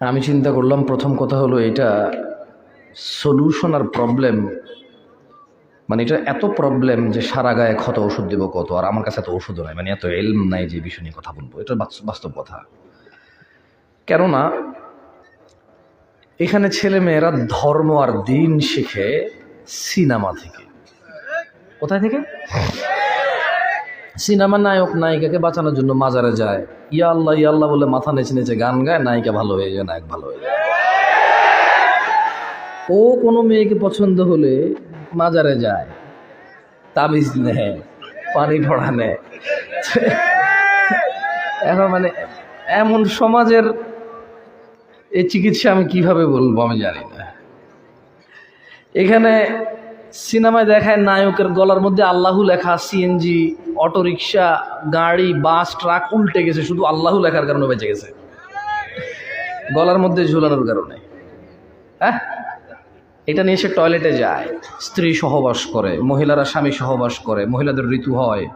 আমি চিন্তা করলাম, প্রথম কথা হলো এটা সলিউশন আর প্রবলেম মানে এটা এত প্রবলেম যে সারা গায়ে ক্ষত ওষুধ দেবো কত? আর আমার কাছে এত ওষুধও নাই মানে এত এলম নাই যে বিষয় নিয়ে কথা বলব। এটা বাস- বাস্তব কথা। কেননা এখানে ছেলে মেয়েরা ধর্ম আর দিন শিখে সিনেমা থেকে। কোথায় থেকে? সিনেমা নায়ক নায়িকাকে বাঁচানোর জন্য মাজারে যায়। ইয়া আল্লাহ ইয়া আল্লাহ বলে মাথা নেচে নেচে গান গায়, নায়িকা ভালো হয়ে যায়, নায়ক ভালো হয়ে যায়। ও কোনো মেয়েকে পছন্দ হলে মাজারে যায়, তাবিজ নেয়, পানি ঢোড়া নেয়। এখন মানে এমন সমাজের এই চিকিৎসা আমি কীভাবে বলব আমি জানি না। এখানে সিনেমায় দেখায় নায়কের গলার মধ্যে আল্লাহু লেখা, সিএনজি অটোরিকশা, গাড়ি, বাস, ট্রাক উল্টে গেছে, শুধু আল্লাহ লেখার কারণে বেঁচে গেছে। গলার মধ্যে ঝুলানোর কারণে। হ্যাঁ? এটা নিয়ে সে টয়লেটে যায়। স্ত্রী সহবাস করে, মহিলারা স্বামী সহবাস করে, মহিলাদের ঋতু হয়।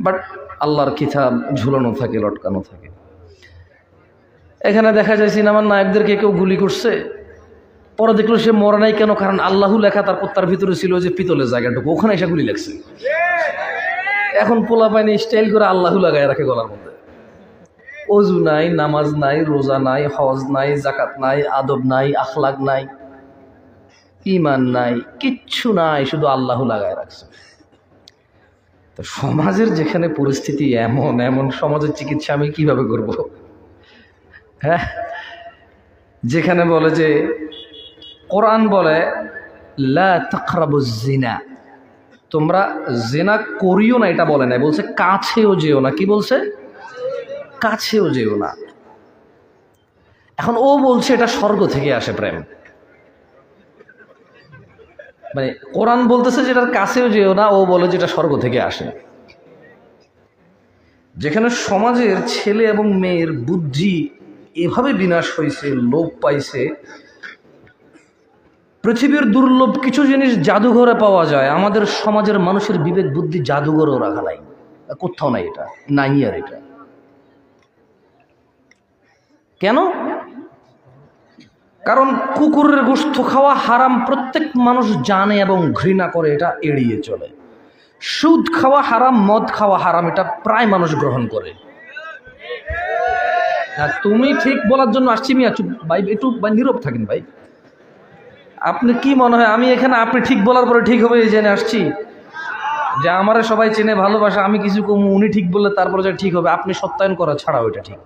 বাট আল্লাহর কিতাব ঝুলানো থাকে, লটকানো থাকে। এখানে দেখা যায় সিনেমার নায়কদেরকে কেউ গুলি করছে। পরে দেখল সে মরে নাই কেন? কারণ আল্লাহ লেখা তার তার ভিতরে ছিল যে পিতলের জায়গাটুকু। ওখানে এসে গুলি লাগছে। এখন পোলা পায়নি স্টাইল করে আল্লাহু লাগায় রাখে গলার মধ্যে। অজু নাই, নামাজ নাই, রোজা নাই, হজ নাই জাকাত নাই, আদব নাই, আখলাক নাই ইমান নাই, কিচ্ছু নাই, শুধু আল্লাহ লাগায় রাখছে। তো সমাজের যেখানে পরিস্থিতি এমন এমন সমাজের চিকিৎসা আমি কীভাবে করব? হ্যাঁ? যেখানে বলে যে, কোরআন বলে, লা তাকরাবু জিনা। তোমরা জেনা করিও না, এটা বলে নাই, বলছে কাছেও যেও না। কি বলছে? কাছেও যেও না। এখন ও বলছে, এটা স্বর্গ থেকে আসে প্রেম। মানে কোরআন বলতেছে যেটার কাছেও যেও না, ও বলে যেটা স্বর্গ থেকে আসে। যেখানে সমাজের ছেলে এবং মেয়ের বুদ্ধি এভাবে বিনাশ হয়েছে লোপ পাইছে পৃথিবীর দুর্লভ কিছু জিনিস জাদুঘরে পাওয়া যায়। আমাদের সমাজের মানুষের বিবেক, বুদ্ধি জাদুঘরেও রাখা নাই। কোথাও নাই এটা, নাই আর এটা। কেন? কারণ কুকুরের গোস্ত খাওয়া হারাম, প্রত্যেক মানুষ জানে এবং ঘৃণা করে, এটা এড়িয়ে চলে। সুদ খাওয়া হারাম, মদ খাওয়া হারাম, এটা প্রায় মানুষ গ্রহণ করে। তুমি ঠিক বলার জন্য আসছি মিয়া ভাই, একটু, ভাই, নীরব থাকেন, ভাই। আপনি কি মনে হয়? আমি এখানে আপনি ঠিক বলার পরে ঠিক হবে এই জেনে আসছি। যে আমারে সবাই চেনে, ভালোবাসে, আমি কিছু কম, উনি ঠিক বললে তারপরে যে ঠিক হবে, আপনি সত্যায়ন করা ছাড়া ওইটা ঠিক।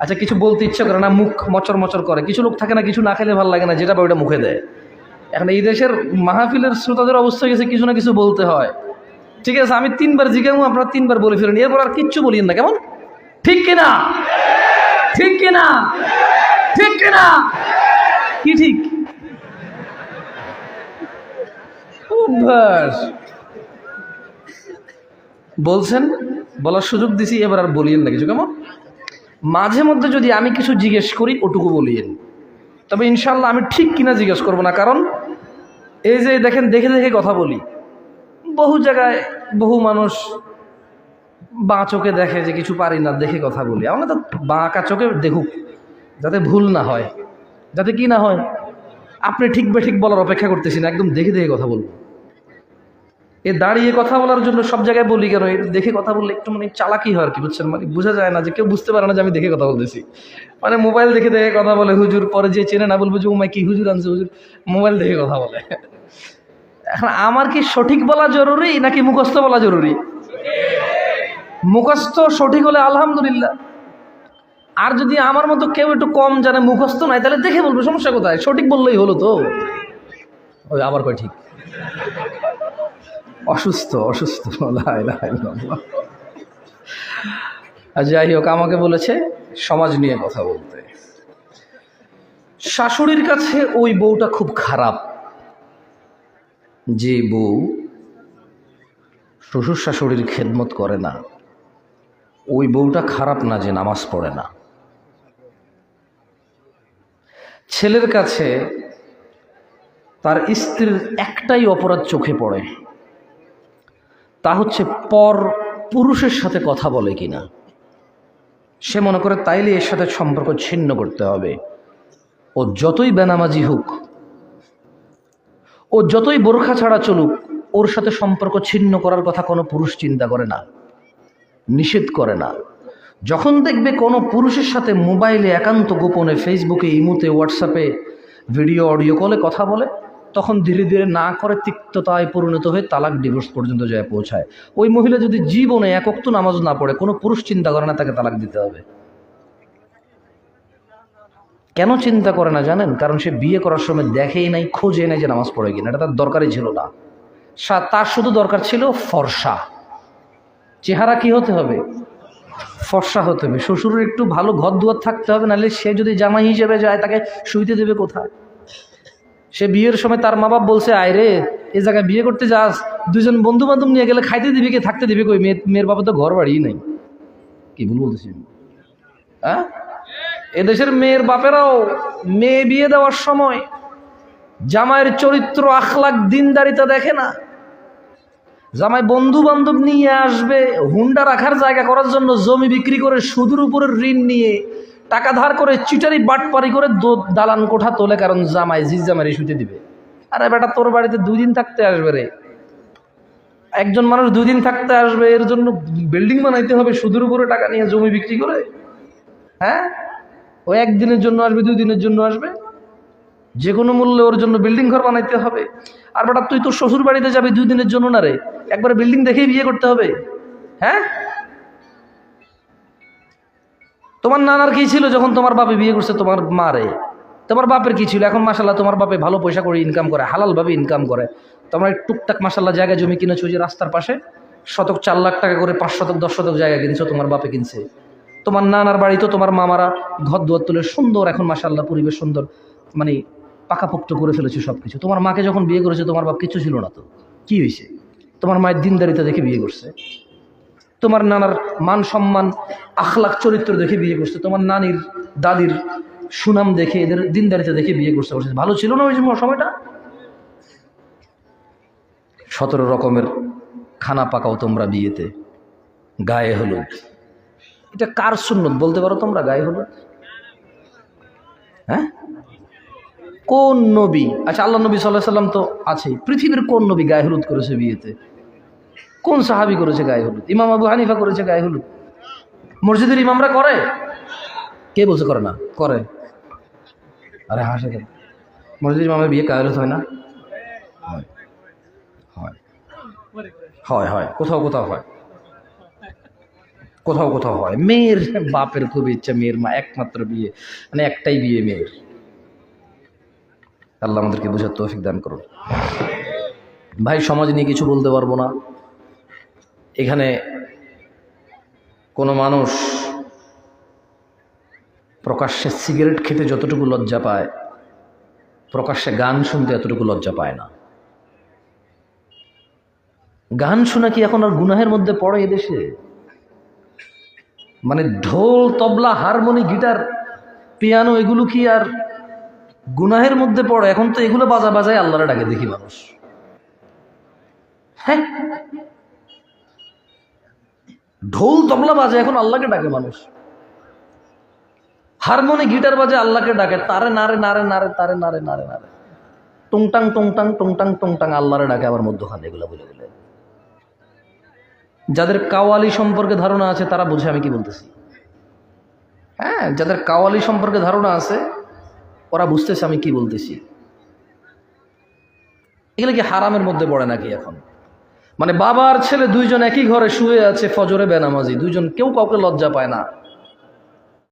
আচ্ছা কিছু বলতে ইচ্ছে করে না, মুখ মচর মচর করে। কিছু লোক থাকে না, কিছু না খেলে ভালো লাগে না, যেটা ওইটা মুখে দেয়। এখন এই দেশের মাহফিলের শ্রোতাদের অবস্থা গেছে কিছু না কিছু বলতে হয়। ঠিক আছে, আমি তিনবার জিজ্ঞাসা আপনারা তিনবার বলে ফেলেন। এরপর আর কিচ্ছু বলিয়েন না, কেমন? ঠিক কিনা? ঠিক কিনা? ঠিক কিনা? কি ঠিক? অভ্যাস। বলছেন, বলার সুযোগ দিছি, এবার আর বলিয়েন না কিছু, কেমন? মাঝে মধ্যে যদি আমি কিছু জিজ্ঞেস করি, ওটুকু বলিয়েন। তবে ইনশাল্লাহ আমি ঠিক কিনা জিজ্ঞেস করব না, কারণ এই যে দেখেন, দেখে দেখে কথা বলি। বহু জায়গায় বহু মানুষ বাঁ চোখে দেখে যে কিছু পারি না, দেখে কথা বলি। আমরা তো বাঁকা চোখে দেখুক, যাতে ভুল না হয়। যাতে কি না হয়? আপনি ঠিক বে ঠিক বলার অপেক্ষা করতেছি না, একদম দেখে দেখে কথা বলব। এ দাঁড়িয়ে কথা বলার জন্য সব জায়গায় বলি কেন? দেখে কথা বললে একটু মানে চালাকি হয় আর কি, বুঝছেন? মানে বোঝা যায় না যে কেউ বুঝতে পারে না যে আমি দেখে কথা বলতেছি। মানে মোবাইল দেখে দেখে কথা বলে, হুজুর পরে যে চেনে না বলব যে উমায় কি হুজুর আনছে? হুজুর মোবাইল দেখে কথা বলে। এখন আমার কি সঠিক বলা জরুরি নাকি মুখস্থ বলা জরুরি? মুখস্থ সঠিক হলে আলহামদুলিল্লাহ। আর যদি আমার মতো কেউ একটু কম জানে, মুখস্থ নাই, তাহলে দেখে বলব, সমস্যা কোথায়? সঠিক বললেই হলো তো। ওই আবার কয় ঠিক? অসুস্থ অসুস্থ। আর যাই হোক, আমাকে বলেছে সমাজ নিয়ে কথা বলতে। শাশুড়ির কাছে ওই বউটা খুব খারাপ। যে বউ শ্বশুর শাশুড়ির খেদমত করে না, ওই বউটা খারাপ না যে নামাজ পড়ে না। ছেলের কাছে তার স্ত্রীর একটাই অপরাধ চোখে পড়ে। তা হচ্ছে পর পুরুষের সাথে কথা বলে কিনা। সে মনে করে তাইলে এর সাথে সম্পর্ক ছিন্ন করতে হবে। ও যতই বেনামাজি হোক, ও যতই বোরখা ছাড়া চলুক, ওর সাথে সম্পর্ক ছিন্ন করার কথা কোনো পুরুষ চিন্তা করে না, নিষেধ করে না। যখন দেখবে কোনো পুরুষের সাথে মোবাইলে একান্ত গোপনে ফেসবুকে ইমুতে হোয়াটসঅ্যাপে ভিডিও অডিও কলে কথা বলে তখন ধীরে ধীরে না করে তিক্ততায় পরিণত হয়ে তালাক ডিভোর্স পর্যন্ত যায় পৌঁছায়। ওই মহিলা যদি জীবনে একক্ত নামাজ না পড়ে, কোনো পুরুষ চিন্তা করে না তাকে তালাক দিতে হবে। কেন চিন্তা করে না জানেন? কারণ সে বিয়ে করার সময় দেখেই নাই খোঁজে নাই যে নামাজ পড়ে কিনা। এটা তার দরকারই ছিল না। তার শুধু দরকার ছিল ফর্সা। চেহারা কি হতে হবে? ফর্সা হতে হবে। শ্বশুরের একটু ভালো ঘর দুয়ার থাকতে হবে, নাহলে সে যদি জামাই হিসেবে যায়, তাকে শুইতে দেবে কোথায়? সে বিয়ের সময় তার মা বাপ বলছে, আয় রে, এ জায়গায় বিয়ে করতে যাস। দুজন বন্ধু বান্ধব নিয়ে গেলে খাইতে দিবি কে, থাকতে দিবি কই? মেয়ে মেয়ের বাবা তো ঘর বাড়িই নাই। কি ভুল বলতেছি? হ্যাঁ এদেশের মেয়ের বাপেরাও মেয়ে বিয়ে দেওয়ার সময় জামাইয়ের চরিত্র আখলাক দিনদারিতা দেখে না। জামাই বন্ধু বান্ধব নিয়ে আসবে, হুন্ডা রাখার জায়গা করার জন্য জমি বিক্রি করে সুদের উপরের ঋণ নিয়ে টাকা ধার করে চিটারি বাটপারি করে দালান কোঠা তোলে, কারণ জামাই জিজ জামাই শুতে দিবে। আরে বেটা, তোর বাড়িতে দুই দিন থাকতে আসবে রে। একজন মানুষ দুই দিন থাকতে আসবে, এর জন্য বিল্ডিং বানাইতে হবে, সুদের উপরে টাকা নিয়ে জমি বিক্রি করে। হ্যাঁ? ও একদিনের জন্য আসবে দুই দিনের জন্য আসবে। যে কোনো মূল্যে ওর জন্য বিল্ডিং ঘর বানাইতে হবে। আর বেটা, তুই তোর শ্বশুর বাড়িতে যাবি দুই দিনের জন্য না রে? একবার বিল্ডিং দেখেই বিয়ে করতে হবে। হ্যাঁ? তোমার নানার কি ছিল যখন তোমার বাপে বিয়ে করছে? তোমার মারে। তোমার বাপের কি ছিল? এখন মাসাল্লাহ তোমার বাপে ভালো পয়সা করে ইনকাম করে, হালালভাবে ইনকাম করে। তোমরা টুকটাক মাসাল্লাহ জায়গা জমি কিনেছো যে রাস্তার পাশে? শতক চার লাখ টাকা করে, পাঁচ শতক, দশ শতক জায়গা কিনছো, তোমার বাপে কিনছে। তোমার নানার বাড়ি তো তোমার মামারা ঘর দুয়ার তুলে সুন্দর, এখন মাসাল্লাহ পরিবেশ সুন্দর মানে পাকাপোক্ত করে ফেলেছে সব কিছু তোমার মাকে যখন বিয়ে করেছে, তোমার বাপ কিছু ছিল না তো। কি হয়েছে তোমার মায়ের দিনদারিতা দেখে বিয়ে করছে। তোমার নানার মান সম্মান, আখলাখ চরিত্র দেখে বিয়ে করছে, তোমার নানির, দাদির সুনাম দেখে, এদের দিনদারিতা দেখে বিয়ে করছে বলছে ভালো ছিল না ওই সময়- সময়টা? সতেরো রকমের খানা পাকাও তোমরা বিয়েতে। গায়ে হলুদ। এটা কার সুন্নত বলতে পারো তোমরা? গায়ে হলুদ? হ্যাঁ? কোন নবী? আচ্ছা আল্লাহ নবী সাল্লাহ সাল্লাম তো আছেই। পৃথিবীর কোন নবী গায়ে হলুদ করেছে বিয়েতে? কোন সাহাবি করেছে গায়ে হলুদ? ইমাম আবু হানিফা করেছে গায়ে হলুদ? মসজিদের ইমামরা করে? কে বলছে করে না? করে। আরে হাসে কেন? মসজিদের ইমামের বিয়ে গায়ে হলুদ হয় না? হয়। হয়। হয় হয়। কোথাও কোথাও হয়। কোথাও কোথাও হয়। মেয়ের বাপের খুব ইচ্ছা, মেয়ের মা একমাত্র বিয়ে। মানে একটাই বিয়ে মেয়ের। আল্লাহ আমাদেরকে বোঝার তৌফিক দান করুন। ভাই, সমাজ নিয়ে কিছু বলতে পারব না। এখানে কোনো মানুষ প্রকাশ্যে সিগারেট খেতে যতটুকু লজ্জা পায়, প্রকাশ্যে গান শুনতে এতটুকু লজ্জা পায় না। গান শোনা কি এখন আর গুনাহের মধ্যে পড়ে এদেশে? মানে ঢোল, তবলা, হারমোনি, গিটার, পিয়ানো, এগুলো কি আর গুনাহের মধ্যে পড়ে? এখন তো এগুলো বাজা বাজায় আল্লাহরে ডাকে দেখি মানুষ। হ্যাঁ ঢোল তবলা বাজে, এখন আল্লাহকে ডাকে মানুষ। হারমোনি গিটার বাজে, আল্লাহকে ডাকে। তারে নারে নারে নারে, তারে নারে নারে নারে। টুংটাং টুংটাং টুংটাং টুংটাং আল্লাহরে ডাকে, আবার মধ্যখানে এগুলো বলে বলে যাদের কাওয়ালি সম্পর্কে ধারণা আছে, তারা বুঝে আমি কি বলতেছি। হ্যাঁ যাদের কাওয়ালি সম্পর্কে ধারণা আছে, ওরা বুঝতেছে আমি কি বলতেছি। এগুলো কি হারামের মধ্যে পড়ে নাকি এখন? মানে বাবার ছেলে দুইজন একই ঘরে শুয়ে আছে ফজরে বেনামাজি, দুইজন কেউ কাউকে লজ্জা পায় না।